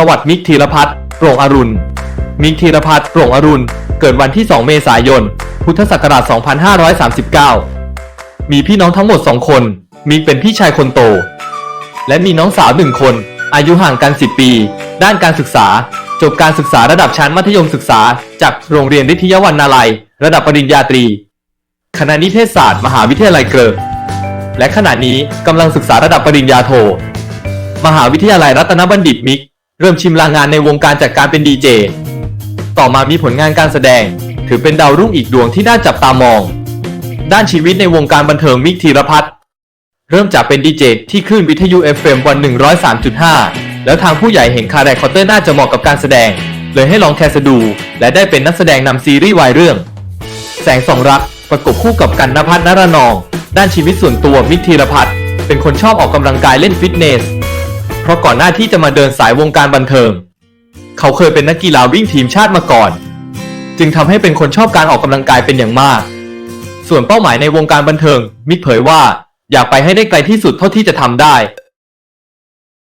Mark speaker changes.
Speaker 1: ประวัติมิกธีรพัฒน์โปร่งอรุณ มิกธีรพัฒน์โปร่งอรุณ เกิดวันที่ 2 เมษายน พุทธศักราช 2539 มีพี่น้องทั้งหมด 2 คน มิกเป็นพี่ชายคนโต และมีน้องสาวหนึ่งคน อายุห่างกัน 10 ปี ด้านการศึกษา จบการศึกษาระดับชั้นมัธยมศึกษา จากโรงเรียนวิทยาวันนาลัย ระดับปริญญาตรี คณะนิเทศศาสตร์ มหาวิทยาลัยเกริและขณะนี้กำลังศึกษาระดับปริญญาโท มหาวิทยาลัยรัตนบัณฑิตมิก เริ่มชิมลางงานในวงการจากการเป็นดีเจ ต่อมามีผลงานการแสดง ถือเป็นดาวรุ่งอีกดวงที่น่าจับตามอง ด้านชีวิตในวงการบันเทิงมิกธีรพัฒน์เริ่มจากเป็นดีเจที่คลื่นวิทยุ FM วัน 103.5 แล้วทางผู้ใหญ่เห็นคาแรคเตอร์น่าจะเหมาะกับการแสดง เลยให้ลองแคสดู และได้เป็นนักแสดงนำซีรีส์วายเรื่อง แสงสองรักประกบคู่กับกันนภัทรนรนอง ด้านชีวิตส่วนตัวมิกธีรพัฒน์เป็นคนชอบออกกำลังกายเล่นฟิตเนส ราะก่อนหน้าที่จะมาเดินสายวงการบันเทิง เขาเคยเป็นนักกีฬาวิ่งทีมชาติมาก่อน จึงทำให้เป็นคนชอบการออกกำลังกายเป็นอย่างมาก ส่วนเป้าหมายในวงการบันเทิง มิกเผยว่า อยากไปให้ได้ไกลที่สุดเท่าที่จะทำได้